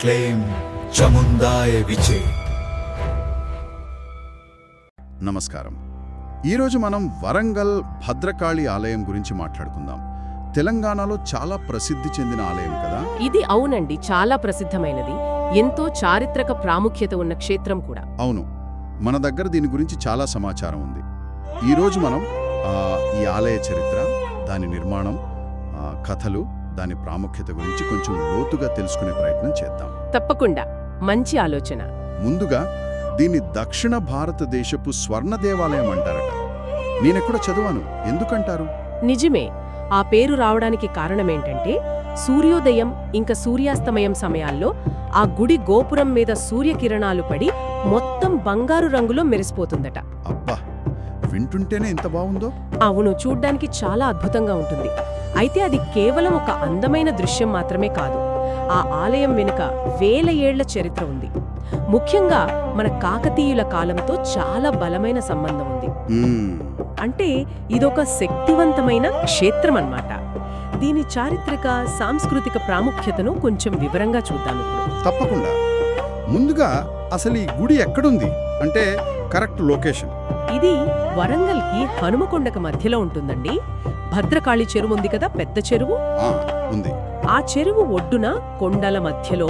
Claim చముందాయ విచే నమస్కారం. ఈరోజు మనం వరంగల్ భద్రకాళి ఆలయం గురించి మాట్లాడుకుందాం. తెలంగాణలో చాలా ప్రసిద్ధి చెందిన ఆలయం కదా? ఇది అవునండి చాలా ప్రసిద్ధమైనది. ఎంతో చారిత్రక ప్రాముఖ్యత ఉన్న క్షేత్రం కూడా. అవును. మన దగ్గర దీని గురించి చాలా సమాచారం ఉంది. ఈరోజు మనం ఆ, ఈ ఆలయ చరిత్ర దాని నిర్మాణం కథలు దాని ప్రాముఖ్యత గురించి కొంచెం లోతుగా తెలుసుకునే ప్రయత్నం చేద్దాం. తప్పకుండా. మంచి ఆలోచన. ముందుగా దీన్ని దక్షిణ భారతదేశపు స్వర్ణ దేవాలయం అంటారట. నేనెక్కడ చదివాను. ఎందుకంటారు? నిజమే. ఆ పేరు రావడానికి కారణమేంటంటే సూర్యోదయం ఇంకా సూర్యాస్తమయం సమయాల్లో ఆ గుడి గోపురం మీద సూర్యకిరణాలు పడి మొత్తం బంగారు రంగులో మెరిసిపోతుందట. అబ్బా! వింటుంటేనే ఎంత బాగుందో? అవును చూడ్డానికి చాలా అద్భుతంగా ఉంటుంది. అయితే అది కేవలం ఒక అందమైన దృశ్యం మాత్రమే కాదు. ఆ ఆలయం వెనుక వేల ఏళ్ళ చరిత్ర ఉంది. ముఖ్యంగా మన కాకతీయుల కాలంతో చాలా బలమైన సంబంధం ఉంది. అంటే ఇదొక శక్తివంతమైన క్షేత్రం అన్నమాట దీని చారిత్రక సాంస్కృతిక ప్రాముఖ్యతను కొంచెం వివరంగా చూద్దాం ఇప్పుడు. తప్పకుండా. ముందుగా అసలు ఈ గుడి ఎక్కడుంది? అంటే కరెక్ట్ లొకేషన్. ఇది వరంగల్కి హనుమకొండకు మధ్యలో ఉంటుందండి. భద్రకాళి చెరువు ఉంది కదా పెద్ద చెరువు? ఆ, ఉంది. ఆ చెరువు ఒడ్డున కొండల మధ్యలో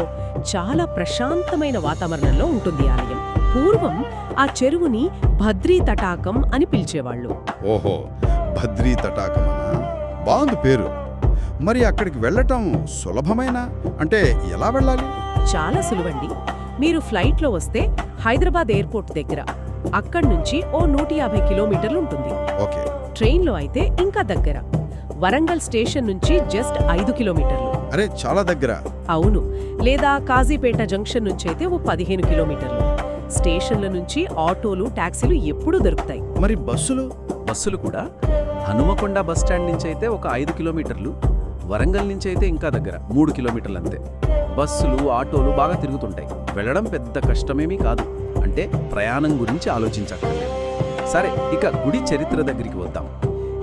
చాలా ప్రశాంతమైన వాతావరణంలో ఉంటుంది ఆలయం. పూర్వం ఆ చెరువుని భద్రీ తటాకం అని పిలిచేవాళ్ళు. ఓహో భద్రీ తటాకమనా? బాగుంది పేరు. మరి అక్కడికి వెళ్ళటం సులభమైన? అంటే ఎలా వెళ్ళాలి? చాలా సులువండి. మీరు ఫ్లైట్లో వస్తే హైదరాబాద్ ఎయిర్పోర్ట్ దగ్గర. అక్కడి నుంచి ఓ నూట యాభై కిలోమీటర్లు ఉంటుంది. ఓకే. ట్రైన్లో అయితే ఇంకా దగ్గర. వరంగల్ స్టేషన్ నుంచి జస్ట్ ఐదు కిలోమీటర్లు. అరే చాలా దగ్గర. అవును. లేదా కాజీపేట జంక్షన్ నుంచి అయితే ఓ పదిహేను కిలోమీటర్లు. స్టేషన్ల నుంచి ఆటోలు టాక్సీలు ఎప్పుడూ దొరుకుతాయి. మరి బస్సులు? బస్సులు కూడా. హనుమకొండ బస్ స్టాండ్ నుంచి అయితే ఒక ఐదు కిలోమీటర్లు. వరంగల్ నుంచి అయితే ఇంకా దగ్గర మూడు కిలోమీటర్లు అంతే. బస్సులు ఆటోలు బాగా తిరుగుతుంటాయి. వెళ్ళడం పెద్ద కష్టమేమీ కాదు. అంటే ప్రయాణం గురించి ఆలోచించక్కర్లేదు. సరే ఇక గుడి చరిత్ర దగ్గరికి వద్దాం.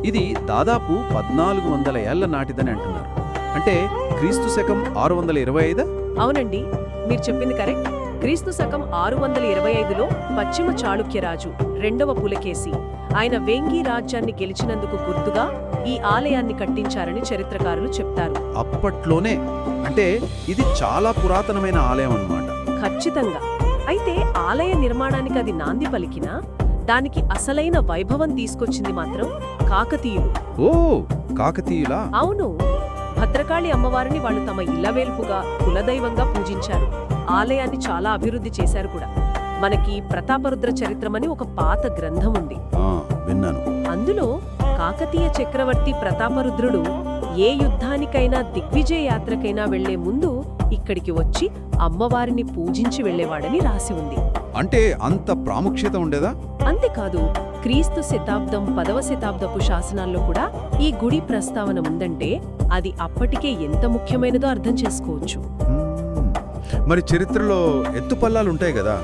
ఇది దాదాపు పద్నాలుగు వందల ఏళ్ళ నాటిదని అంటున్నారు. అంటే క్రీస్తు శకం ఆరు వందల ఇరవై ఐదా? అవునండి మీరు చెప్పింది కరెక్ట్. క్రీస్తు శకం ఆరు వందల ఇరవై ఐదులో పశ్చిమ చాళుక్య రాజు రెండవ పులకేసి ఆయన వేంగి రాజ్యాన్ని గెలిచినందుకు గుర్తుగా ఈ ఆలయాన్ని కట్టించారని చరిత్రకారులు చెప్తారు. అప్పట్లోనే అంటే ఇది చాలా పురాతనమైన ఆలయం అన్నమాట. ఖచ్చితంగా. అయితే ఆలయ నిర్మాణానికి అది నాంది పలికినా దానికి అసలైన వైభవం తీసుకొచ్చింది మాత్రం కాకతీయులు. ఓ కాకతీయులా? అవును. భద్రకాళి అమ్మవారిని వాళ్ళు తమ ఇల్లవేల్పుగా కులదైవంగా పూజించారు. ఆలయాన్ని చాలా అభివృద్ధి చేశారు కూడా. మనకి ప్రతాపరుద్ర చరిత్రమని ఒక పాత గ్రంథం ఉంది. విన్నాను. అందులో కాకతీయ చక్రవర్తి ప్రతాపరుద్రుడు ఏ యుద్ధానికైనా దిగ్విజయ యాత్రకైనా వెళ్ళే ముందు ఇక్కడికి వచ్చి అమ్మవారిని పూజించి వెళ్ళేవాడని రాసి ఉంది. అంటే అంత ప్రాముఖ్యత ఉండేదా? అంతేకాదు క్రీస్తు శతాబ్దం పదవ శతాబ్దపు శాసనాల్లో కూడా ఈ గుడి ప్రస్తావన ఉందంటే అది అప్పటికే ఎంత ముఖ్యమైనదో అర్థం చేసుకోవచ్చు. మరి చరిత్రలో ఎత్తుపల్లాలు ఉంటాయి కదా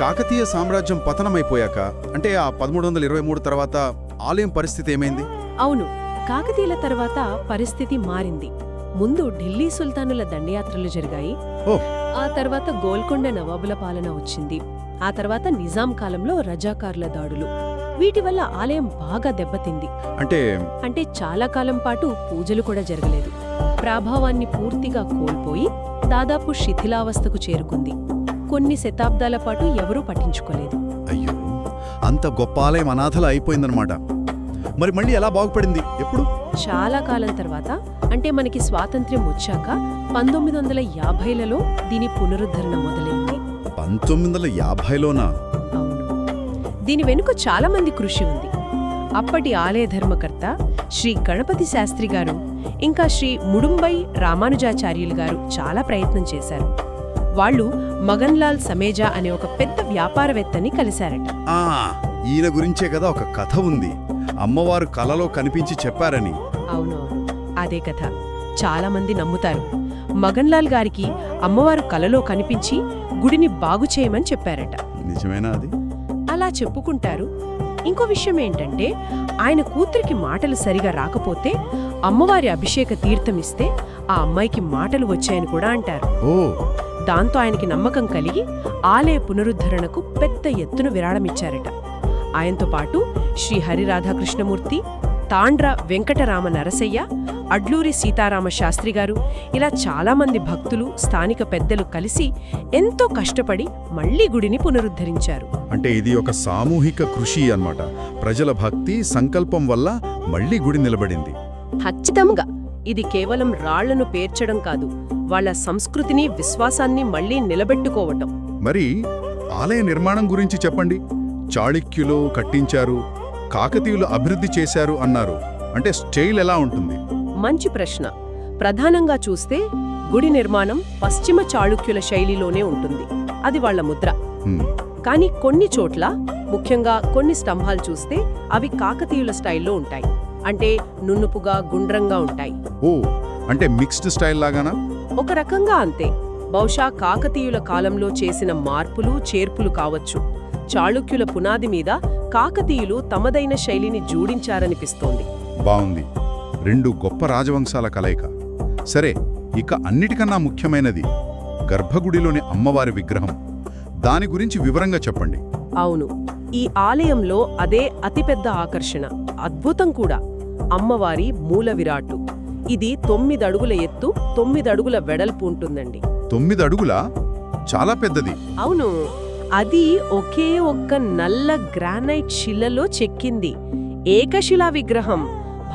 కాకతీయ సామ్రాజ్యం పతనమైపోయాక అంటే ఆ పదమూడు వందల ఇరవై మూడు తర్వాత ఆలయం పరిస్థితి ఏమైంది? అవును కాకతీయుల తర్వాత పరిస్థితి మారింది. ముందు ఢిల్లీ సుల్తానుల దండయాత్రలు జరిగాయి. ఆ తర్వాత గోల్కొండ నవాబుల పాలన వచ్చింది. ఆ తర్వాత నిజాం కాలంలో రజాకార్ల దాడులు. వీటి వల్ల ఆలయం బాగా దెబ్బతింది. అంటే? అంటే చాలా కాలం పాటు పూజలు కూడా జరగలేదు. ప్రాభావాన్ని పూర్తిగా కోల్పోయి దాదాపు శిథిలావస్థకు చేరుకుంది. కొన్ని శతాబ్దాల పాటు ఎవరూ పట్టించుకోలేదు. అయ్యో! అంత గొప్ప ఆలయం అనాథల అయిపోయిందనమాట మరి మళ్ళీ ఎలా బాగుపడింది? ఎప్పుడు? చాలా కాలం తర్వాత అంటే మనకి స్వాతంత్ర్యం వచ్చాక పంతొమ్మిది వందల యాభైలలో దీని పునరుద్ధరణ మొదలైంది. పంతొమ్మిది వందల యాభైలోనా? అవును. దీని వెనుక చాలా మంది కృషి ఉంది. అప్పటి ఆలయ ధర్మకర్త శ్రీ గణపతి శాస్త్రి గారు ఇంకా శ్రీ ముడుంబై రామానుజాచార్యులు గారు చాలా ప్రయత్నం చేశారు. వాళ్ళు మగన్లాల్ సమేజా అనే ఒక పెద్ద వ్యాపారవేత్తని కలిశారట. ఆ ఈయన గురించే కదా ఒక కథ ఉంది. అమ్మవారు కలలో కనిపించి చెప్పారని. అవునవును అదే కథ. చాలా మంది నమ్ముతారు. మగన్లాల్ గారికి అమ్మవారు కలలో కనిపించి గుడిని బాగు చేయమని చెప్పారట. నిజమేనా అది? అలా చెప్పుకుంటారు. ఇంకో విషయం ఏంటంటే ఆయన కూతురికి మాటలు సరిగా రాకపోతే అమ్మవారి అభిషేక తీర్థమిస్తే ఆ అమ్మాయికి మాటలు వచ్చాయని కూడా అంటారు. దాంతో ఆయనకి నమ్మకం కలిగి ఆలయ పునరుద్ధరణకు పెద్ద ఎత్తున విరాళమిచ్చారట. ఆయనతో పాటు శ్రీ హరిరాధాకృష్ణమూర్తి తాండ్ర వెంకటరామ నరసయ్య అడ్లూరి సీతారామ శాస్త్రి గారు ఇలా చాలామంది భక్తులు స్థానిక పెద్దలు కలిసి ఎంతో కష్టపడి మళ్ళీ గుడిని పునరుద్ధరించారు. అంటే ఇది ఒక సామూహిక కృషి అన్నమాట. ప్రజల భక్తి సంకల్పం వల్ల మళ్ళీ గుడి నిలబడింది. ఖచ్చితంగా ఇది కేవలం రాళ్ళను పేర్చడం కాదు వాళ్ళ సంస్కృతిని విశ్వాసాన్ని మళ్ళీ నిలబెట్టుకోవటం. మరి ఆలయ నిర్మాణం గురించి చెప్పండి. చాళుక్యులు కట్టించారు కాకతీయులు అభివృద్ధి చేశారు అన్నారు. అంటే స్టైల్ ఎలా ఉంటుంది? మంచి ప్రశ్న. ప్రధానంగా చూస్తే గుడి నిర్మాణం పశ్చిమ చాళుక్యుల శైలిలోనే ఉంటుంది. అది వాళ్ళ ముద్ర. కానీ కొన్ని చోట్ల ముఖ్యంగా కొన్ని స్తంభాలు చూస్తే అవి కాకతీయుల స్టైల్లో ఉంటాయి. అంటే నున్నుపుగా గుండ్రంగా ఉంటాయి. ఓ అంటే మిక్స్డ్ స్టైల్ లాగానా? ఒక రకంగా అంతే. బహుశా కాకతీయుల కాలంలో చేసిన మార్పులు చేర్పులు కావచ్చు. చాళుక్యుల పునాది మీద కాకతీయులు తమదైన శైలిని జోడించారనిపిస్తోంది. బావుంది. రెండు గొప్ప రాజవంశాల కలయిక. సరే ఇక అన్నిటికన్నా ముఖ్యమైనది గర్భగుడిలోని అమ్మవారి విగ్రహం. దాని గురించి వివరంగా చెప్పండి. అవును. ఈ ఆలయంలో అదే అతిపెద్ద ఆకర్షణ. అద్భుతం కూడా. అమ్మవారి మూల విరాటు. ఇది తొమ్మిదడుగుల ఎత్తు తొమ్మిదడుగుల వెడల్పు ఉంటుందండి. తొమ్మిది అడుగుల? చాలా పెద్దది. అవును. అది ఒకే ఒక్క నల్ల గ్రానైట్ శిలలో చెక్కింది. ఏకశిలా విగ్రహం.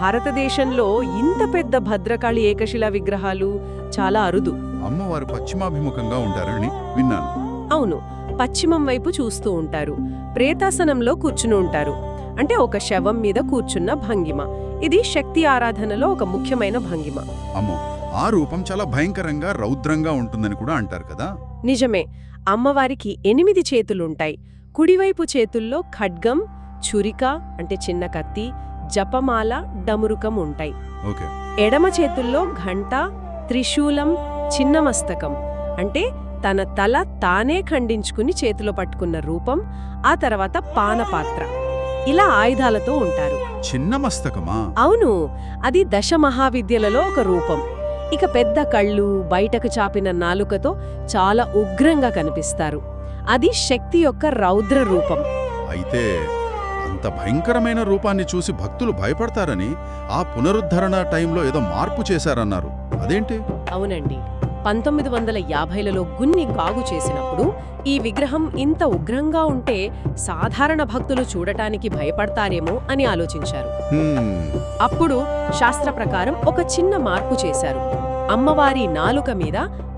భారతదేశంలో ఇంత పెద్ద భద్రకాళి ఏకశిలా విగ్రహాలు? చాలా అరుదు. అమ్మవారు పశ్చిమాభిముఖంగా ఉంటారని విన్నాను. అవును. పశ్చిమం వైపు చూస్తూ ఉంటారు. ప్రేతాసనంలో కూర్చుని ఉంటారు. అంటే ఒక శవం మీద కూర్చున్న భంగిమ. ఇది శక్తి ఆరాధనలో ఒక ముఖ్యమైన భంగిమ. అమ్మో! ఆ రూపం చాలా భయంకరంగా రౌద్రంగా ఉంటుందని కూడా అంటారు కదా? నిజమే. అమ్మవారికి ఎనిమిది చేతులుంటాయి. కుడివైపు చేతుల్లో ఖడ్గం చురిక అంటే చిన్న కత్తి జపమాల డమురుకం ఉంటాయి. ఎడమ చేతుల్లో ఘంట త్రిశూలం చిన్న మస్తకం అంటే తన తల తానే ఖండించుకుని చేతిలో పట్టుకున్న రూపం ఆ తర్వాత పానపాత్ర. ఇలా ఆయుధాలతో ఉంటారు. చిన్న మస్తకమా? అవును అది దశ మహావిద్యలలో ఒక రూపం. ఇక పెద్ద కళ్ళు బయటకు చాపిన నాలుకతో చాలా ఉగ్రంగా కనిపిస్తారు. అది శక్తి యొక్క రౌద్ర రూపం. అయితే అంత భయంకరమైన రూపాన్ని చూసి భక్తులు భయపడతారని ఆ పునరుద్ధరణ టైంలో ఏదో మార్పు చేశారన్నారు. అదేంటి? అవునండి. పంతొమ్మిది వందల యాభైలలో గున్ని కాగు చేసినప్పుడు ఈ విగ్రహం ఇంత ఉగ్రంగా ఉంటే సాధారణ భక్తులు చూడటానికి భయపడతారేమో అని ఆలోచించారు. అప్పుడు శాస్త్ర ప్రకారం ఒక చిన్న మార్పు చేశారు. అమ్మవారి నాలుక మీద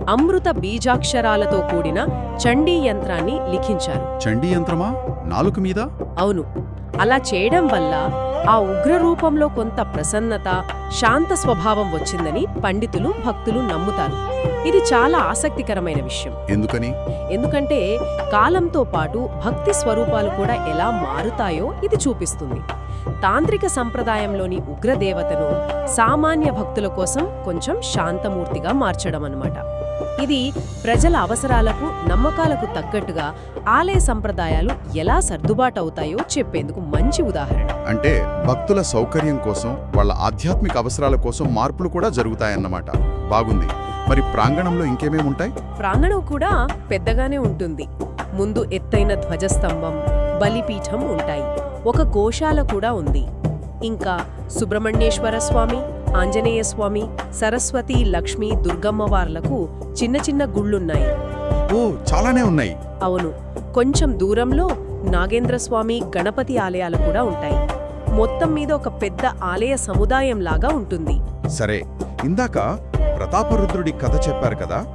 అమృత బీజాక్షరాలతో కూడిన చండీ యంత్రాన్ని లిఖించారు. చండీ యంత్రమా? నాలుక మీద? అవును. అలా చేయడం వల్ల ఆ ఉగ్ర రూపంలో కొంత ప్రసన్నత శాంత స్వభావం వచ్చిందని పండితులు భక్తులు నమ్ముతారు. ఇది చాలా ఆసక్తికరమైన విషయం. ఎందుకని? ఎందుకంటే కాలంతో పాటు భక్తి స్వరూపాలు కూడా ఎలా మారుతాయో ఇది చూపిస్తుంది. తాంత్రిక సంప్రదాయంలోని ఉగ్రదేవతను సామాన్య భక్తుల కోసం కొంచెం శాంతమూర్తిగా మార్చడం అన్నమాట ఇది ప్రజల అవసరాలకు నమ్మకాలకు తగ్గట్టుగా ఆలయ సంప్రదాయాలు ఎలా సర్దుబాటు అవుతాయో చెప్పేందుకు మంచి ఉదాహరణ. అంటే భక్తుల సౌకర్యం కోసం వాళ్ళ ఆధ్యాత్మిక అవసరాల కోసం మార్పులు కూడా జరుగుతాయన్నమాట. బాగుంది. మరి ప్రాంగణంలో ఇంకేమేమి ఉంటాయి? ప్రాంగణం కూడా పెద్దగానే ఉంటుంది. ముందు ఎత్తైన ధ్వజస్తంభం బలిపీఠం ఉంటాయి. ఒక గోశాల కూడా ఉంది. ఇంకా సుబ్రహ్మణ్యేశ్వర స్వామి ఆంజనేయ స్వామి సరస్వతి లక్ష్మి దుర్గమ్మవార్లకు చిన్న చిన్న గుళ్ళున్నాయి. ఓ చాలానే ఉన్నాయి. అవును కొంచెం దూరంలో నాగేంద్ర స్వామి గణపతి ఆలయాలు కూడా ఉంటాయి. మొత్తం మీద ఒక పెద్ద ఆలయ సముదాయం లాగా ఉంటుంది. సరే ఇందాక ప్రతాపరుద్రుడి కథ చెప్పారు కదా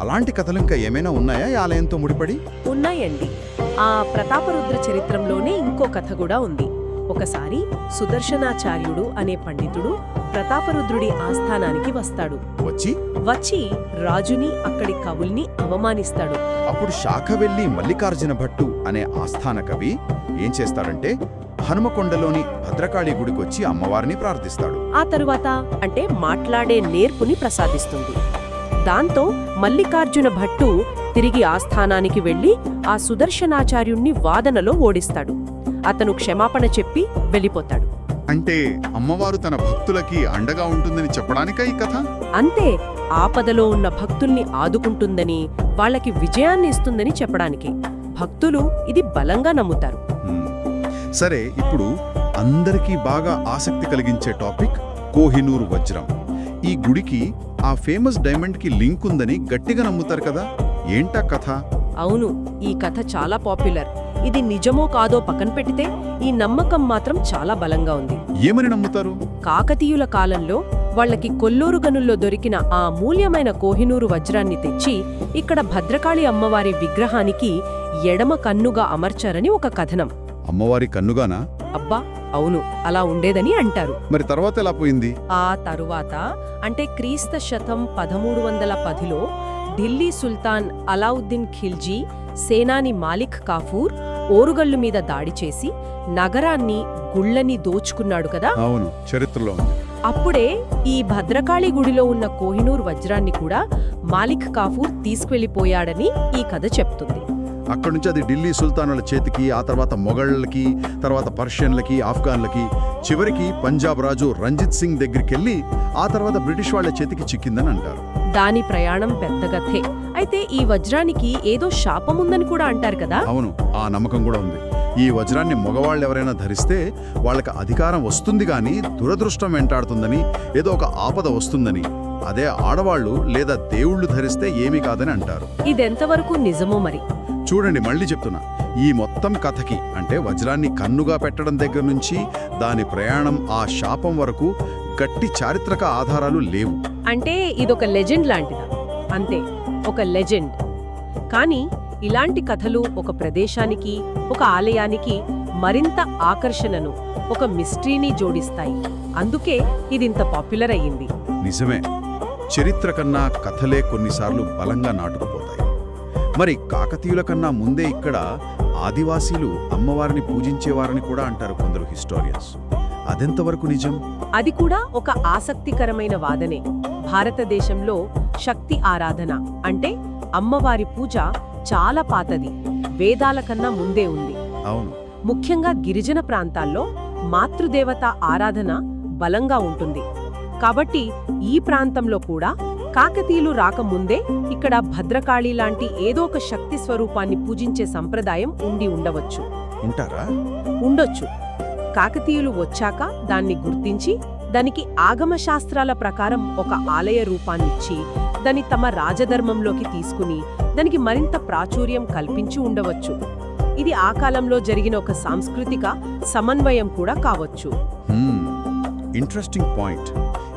అలాంటి కథలు ఇంకా ఏమైనా ఉన్నాయా ఈ ఆలయంతో ముడిపడి? ఉన్నాయండి. ఆ ప్రతాపరుద్ర చరిత్రంలోనే ఇంకో కథ కూడా ఉంది. ఒకసారి సుదర్శనాచార్యుడు అనే పండితుడు ప్రతాపరుద్రుడి ఆస్థానానికి వస్తాడు. వచ్చి? వచ్చి రాజుని అక్కడి కవుల్ని అవమానిస్తాడు. అప్పుడు శాఖ వెళ్ళి మల్లికార్జున భట్టు అనే ఆస్థాన కవి ఏం చేస్తాడంటే హనుమకొండలోని భద్రకాళి గుడికొచ్చి అమ్మవారిని ప్రార్థిస్తాడు. ఆ తరువాత అంటే మాట్లాడే నేర్పుని ప్రసాదిస్తుంది. దాంతో మల్లికార్జున భట్టు తిరిగి ఆస్థానానికి వెళ్ళి ఆ సుదర్శనాచార్యుణ్ణి వాదనలో ఓడిస్తాడు. అతను క్షమాపణ చెప్పి వెళ్ళిపోతాడు. అంటే అమ్మవారు తన భక్తులకి అండగా ఉంటుందని చెప్పడానికా ఈ కథ? అంతే. ఆపదలో ఉన్న భక్తుల్ని ఆదుకుంటుందని వాళ్ళకి విజయాన్ని ఇస్తుందని చెప్పడానికి. భక్తులు ఇది బలంగా నమ్ముతారు. సరే ఇప్పుడు అందరికీ బాగా ఆసక్తి కలిగించే టాపిక్ కోహినూర్ వజ్రం. ఈ గుడికి ఆ ఫేమస్ డైమండ్కి లింక్ ఉందని గట్టిగా నమ్ముతారు కదా? ఏంటా కథ? అవును ఈ కథ చాలా పాపులర్. ఇది నిజమో కాదో పక్కన పెడితే ఈ నమ్మకం మాత్రం చాలా బలంగా ఉంది. ఏమని నమ్ముతారు? కాకతీయుల కాలంలో వాళ్ళకి కొల్లూరు గనుల్లో దొరికిన ఆ మూల్యమైన కోహినూరు వజ్రాన్ని తెచ్చి ఇక్కడ భద్రకాళి అమ్మవారి విగ్రహానికి ఎడమ కన్నుగా అమర్చారని ఒక కథనం. అమ్మవారి కన్నుగానా? అబ్బా అవును అలా ఉండేదని అంటారు. మరి తర్వాత ఎలా పోయింది? ఆ తరువాత అంటే క్రీస్త శతం పదమూడు వందల పదిలో ఢిల్లీ సుల్తాన్ అలావుద్దీన్ ఖిల్జీ సేనాని మాలిక్ కాఫూర్ ఓరుగల్లు మీద దాడి చేసి నగరాన్ని గుళ్ళని దోచుకున్నాడు కదా? అవును చరిత్రలో అప్పుడే ఈ భద్రకాళి గుడిలో ఉన్న కోహినూర్ వజ్రాన్ని కూడా మాలిక్ కాఫూర్ తీసుకువెళ్ళిపోయాడని ఈ కథ చెప్తుంది. అక్కడి నుంచి అది ఢిల్లీ సుల్తానుల చేతికి ఆ తర్వాత మొఘళ్ళకి తర్వాత పర్షియన్లకి ఆఫ్ఘన్లకి చివరికి పంజాబ్ రాజు రంజిత్ సింగ్ దగ్గరికి వెళ్ళి ఆ తర్వాత బ్రిటిష్ వాళ్ళ చేతికి చిక్కిందని అంటారు. దాని ప్రయాణం పెద్ద కథే. అయితే ఈ వజ్రానికి ఏదో శాపం ఉందని కూడా అంటారు కదా? అవును ఆ నమ్మకం కూడా ఉంది. ఈ వజ్రాన్ని మగవాళ్ళు ఎవరైనా ధరిస్తే వాళ్ళకి అధికారం వస్తుంది గాని దురదృష్టం వెంటాడుతుందని ఏదో ఒక ఆపద వస్తుందని అదే ఆడవాళ్ళు లేదా దేవుళ్ళు ధరిస్తే ఏమీ కాదని అంటారు. ఇదెంతవరకు నిజమో మరి? చూడండి మళ్ళీ చెప్తున్నా. ఈ మొత్తం కథకి అంటే వజ్రాన్ని కన్నుగా పెట్టడం దగ్గర నుంచి దాని ప్రయాణం ఆ శాపం వరకు గట్టి చారిత్రక ఆధారాలు లేవు. అంటే ఇదొక లెజెండ్ లాంటిదా? అంతే. ఒక లెజెండ్. కానీ ఇలాంటి కథలు ఒక ప్రదేశానికి ఒక ఆలయానికి మరింత ఆకర్షణను ఒక మిస్టరీని జోడిస్తాయి. అందుకే ఇదింత పాపులర్ అయ్యింది. నిజమే. చరిత్ర కన్నా కథలే కొన్నిసార్లు బలంగా నాటుకుపోతాయి. మరి కాకతీయుల కన్నా ముందే ఇక్కడ ఆదివాసీలు అమ్మవారిని పూజించేవారని కూడా అంటారు కొందరు హిస్టోరియన్స్. అదెంతవరకు నిజం? అది కూడా ఒక ఆసక్తికరమైన వాదనే. భారతదేశంలో శక్తి ఆరాధన అంటే అమ్మవారి పూజ చాలా పాతది. వేదాల కన్నా ముందే ఉంది. అవును. ముఖ్యంగా గిరిజన ప్రాంతాల్లో మాతృదేవత ఆరాధన బలంగా ఉంటుంది. కాబట్టి ఈ ప్రాంతంలో కూడా కాకతీయులు రాకముందే ఇక్కడ భద్రకాళి లాంటి ఏదో ఒక శక్తి స్వరూపాన్ని పూజించే సంప్రదాయం ఉండి ఉండవచ్చు. ఉంటారా ఉండొచ్చు. కాకతీయులు వచ్చాక దాన్ని గుర్తించి దానికి ఆగమ శాస్త్రాల ప్రకారం ఒక ఆలయ రూపాన్నిచ్చి దాన్ని తమ రాజధర్మంలోకి తీసుకుని దానికి మరింత ప్రాచుర్యం కల్పించి ఉండవచ్చు. ఇది ఆ కాలంలో జరిగిన ఒక సాంస్కృతిక సమన్వయం కూడా కావచ్చు. Interesting point.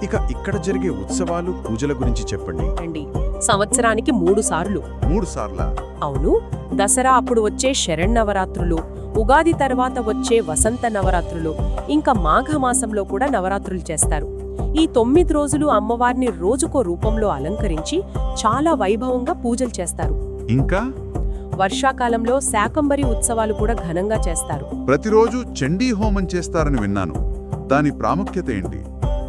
ఇక ఇక్కడ జరిగే ఉత్సవాలు పూజల గురించి చెప్పండి. అండి సంవత్సరానికి మూడు సార్లు. మూడు సార్ల? అవును. దసరా అప్పుడు వచ్చే శరణ్నవరాత్రులు ఉగాది తర్వాత వచ్చే వసంత నవరాత్రులు ఇంకా మాఘమాసంలో కూడా నవరాత్రులు చేస్తారు. ఈ తొమ్మిది రోజులు అమ్మవారిని రోజుకో రూపంలో అలంకరించి చాలా వైభవంగా పూజలు చేస్తారు. ఇంకా? వర్షాకాలంలో శాకంబరి ఉత్సవాలు కూడా ఘనంగా చేస్తారు. ప్రతిరోజు చండీ హోమం చేస్తారని విన్నాను. దాని ప్రాముఖ్యత ఏంటి?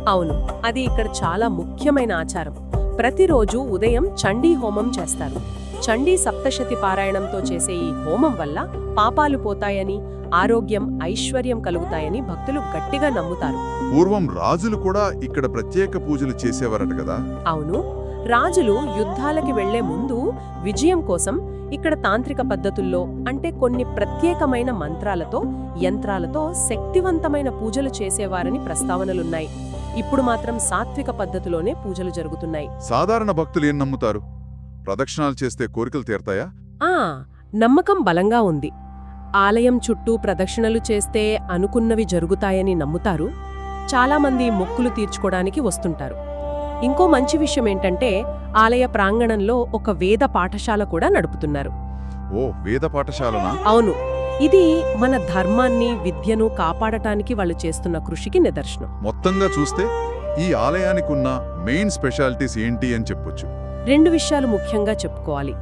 అవును అది ఇక్కడ చాలా ముఖ్యమైన ఆచారం. ప్రతిరోజు ఉదయం చండీ హోమం చేస్తారు. చండీ సప్తశతి పారాయణంతో చేసే ఈ హోమం వల్ల పాపాలు పోతాయని ఆరోగ్యం ఐశ్వర్యం కలుగుతాయని భక్తులు గట్టిగా నమ్ముతారు. పూర్వం రాజులు కూడా ఇక్కడ ప్రత్యేక పూజలు చేసేవారట కదా? అవును రాజులు యుద్ధాలకి వెళ్ళే ముందు విజయం కోసం ఇక్కడ తాంత్రిక పద్ధతుల్లో అంటే కొన్ని ప్రత్యేకమైన మంత్రాలతో యంత్రాలతో శక్తివంతమైన పూజలు చేసేవారని ప్రస్తావనలున్నాయి. ఇప్పుడు మాత్రం సాత్విక పద్ధతిలోనే పూజలు జరుగుతున్నాయి. సాధారణ భక్తులు ఏం నమ్ముతారు? ప్రదక్షిణాలు చేస్తే కోరికలు తీరతాయా? ఆ నమ్మకం బలంగా ఉంది. ఆలయం చుట్టూ ప్రదక్షిణలు చేస్తే అనుకున్నవి జరుగుతాయని నమ్ముతారు. చాలామంది మొక్కులు తీర్చుకోవడానికి వస్తుంటారు. ఇంకో మంచి విషయం ఏంటంటే ఆలయ ప్రాంగణంలో ఒక వేద పాఠశాల కూడా నడుపుతున్నారు. ఓ వేద పాఠశాలనా? అవును. ఇది మన ధర్మాన్ని విద్యను కాపాడటానికి వాళ్ళు చేస్తున్న కృషికి నిదర్శనం. మొత్తంగా చూస్తే ఈ ఆలయానికి ఉన్న మెయిన్ స్పెషాలిటీస్ ఏంటి అని చెప్పొచ్చు. రెండు విషయాలు ముఖ్యంగా చెప్పుకోవాలి.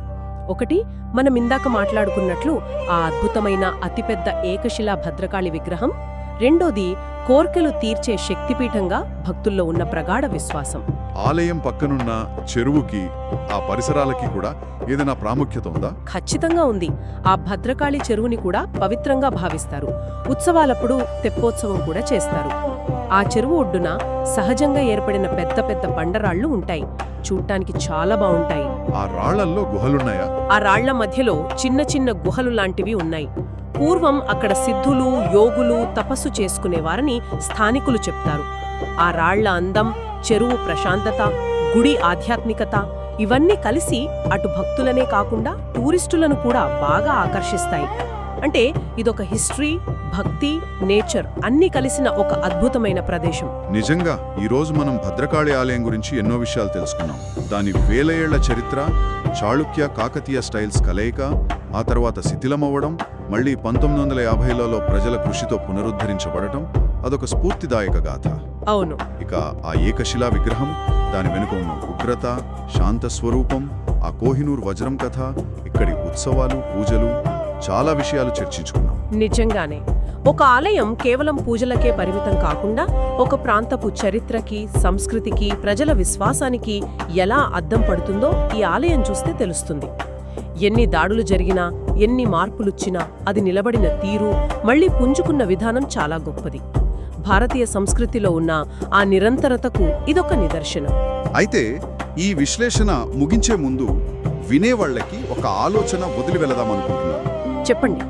ఒకటి మనం ఇందాక మాట్లాడుకున్నట్లు ఆ అద్భుతమైన అతిపెద్ద ఏకశిలా భద్రకాళి విగ్రహం. రెండోది కోర్కెలు తీర్చే శక్తిపీఠంగా భక్తుల్లో ఉన్న ప్రగాఢ విశ్వాసం. ఆలయం పక్కనున్న చెరువుకి ఆ పరిసరాలకి కూడా ఏదైనా ప్రాముఖ్యత ఉందా? ఖచ్చితంగా ఉంది. ఆ భద్రకాళి చెరువుని కూడా పవిత్రంగా భావిస్తారు. ఉత్సవాలప్పుడు తెప్పోత్సవం కూడా చేస్తారు. ఆ చెరువు ఒడ్డున సహజంగా ఏర్పడిన పెద్ద పెద్ద బండరాళ్ళు ఉంటాయి. చూడ్డానికి చాలా బావుంటాయి ఆ రాళ్ళల్లో గుహలున్నాయా? ఆ రాళ్ళ మధ్యలో చిన్న చిన్న గుహలు లాంటివి ఉన్నాయి. పూర్వం అక్కడ సిద్ధులు యోగులు తపస్సు చేసుకునేవారని స్థానికులు చెప్తారు. ఆ రాళ్ళ అందం చెరువు ప్రశాంతత గుడి ఆధ్యాత్మికత ఇవన్నీ కలిసి అటు భక్తులనే కాకుండా టూరిస్టులను కూడా బాగా ఆకర్షిస్తాయి. అంటే ఇదొక హిస్టరీ భక్తి నేచర్ అన్నీ కలిసిన ఒక అద్భుతమైన ప్రదేశం. నిజంగా ఈ రోజు మనం భద్రకాళి ఆలయం గురించి ఎన్నో విషయాలు తెలుసుకున్నాం. దాని వేల ఏళ్ళ చరిత్ర చాళుక్య కాకతీయ స్టైల్స్ కలయిక ఆ తర్వాత శిథిలమవ్వడం మళ్ళీ పంతొమ్మిది వందల యాభైలలో ప్రజల కృషితో పునరుద్ధరించబడటం అదొక స్ఫూర్తిదాయక గాథ. అవును. ఇక ఆ ఏకశిలా విగ్రహం దాని వెనుక ఉన్న ఉగ్రత శాంత స్వరూపం ఆ కోహినూర్ వజ్రం కథ ఇక్కడి ఉత్సవాలు పూజలు చాలా విషయాలు చర్చించుకున్నాం. నిజంగానే. ఒక ఆలయం కేవలం పూజలకే పరిమితం కాకుండా ఒక ప్రాంతపు చరిత్రకి సంస్కృతికి ప్రజల విశ్వాసానికి ఎలా అద్దం పడుతుందో ఈ ఆలయం చూస్తే తెలుస్తుంది. ఎన్ని దాడులు జరిగినా ఎన్ని మార్పులొచ్చినా అది నిలబడిన తీరు మళ్ళీ పుంజుకున్న విధానం చాలా గొప్పది. భారతీయ సంస్కృతిలో ఉన్న ఆ నిరంతరతకు ఇదొక నిదర్శనం. అయితే ఈ విశ్లేషణ ముగించే ముందు వినేవాళ్ళకి ఒక ఆలోచన వదిలి వెళదామనుకుంటున్నాను చెప్పండి.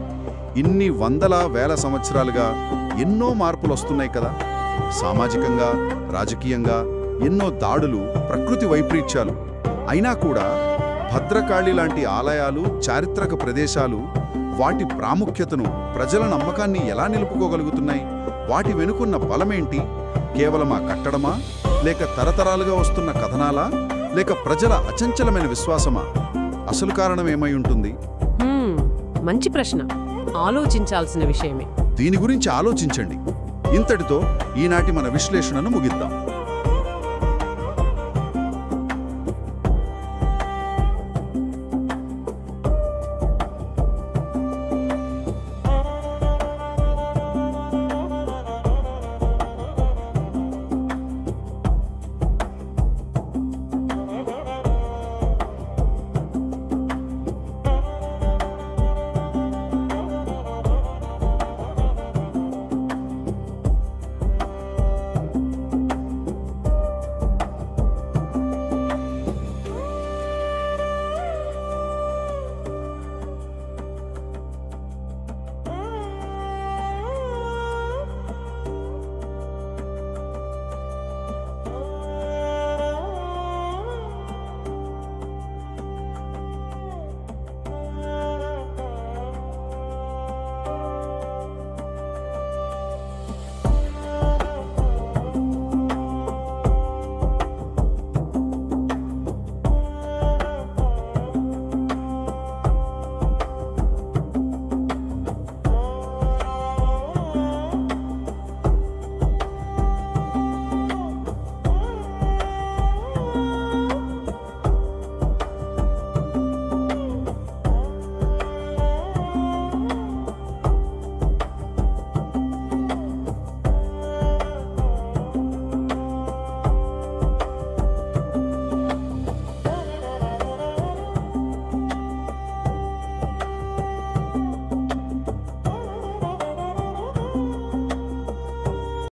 ఇన్ని వందల వేల సంవత్సరాలుగా ఎన్నో మార్పులు వస్తున్నాయి కదా. సామాజికంగా రాజకీయంగా ఎన్నో దాడులు ప్రకృతి వైపరీత్యాలు. అయినా కూడా భద్రకాళి లాంటి ఆలయాలు చారిత్రక ప్రదేశాలు వాటి ప్రాముఖ్యతను ప్రజల నమ్మకాన్ని ఎలా నిలుపుకోగలుగుతున్నాయి? వాటి వెనుకున్న బలమేంటి? కేవలం ఆ కట్టడమా? లేక తరతరాలుగా వస్తున్న కథనాలా? లేక ప్రజల అచంచలమైన విశ్వాసమా? అసలు కారణం ఏమై ఉంటుంది? మంచి ప్రశ్న. ఆలోచించాల్సిన విషయమే. దీని గురించి ఆలోచించండి. ఇంతటితో ఈనాటి మన విశ్లేషణను ముగిద్దాం.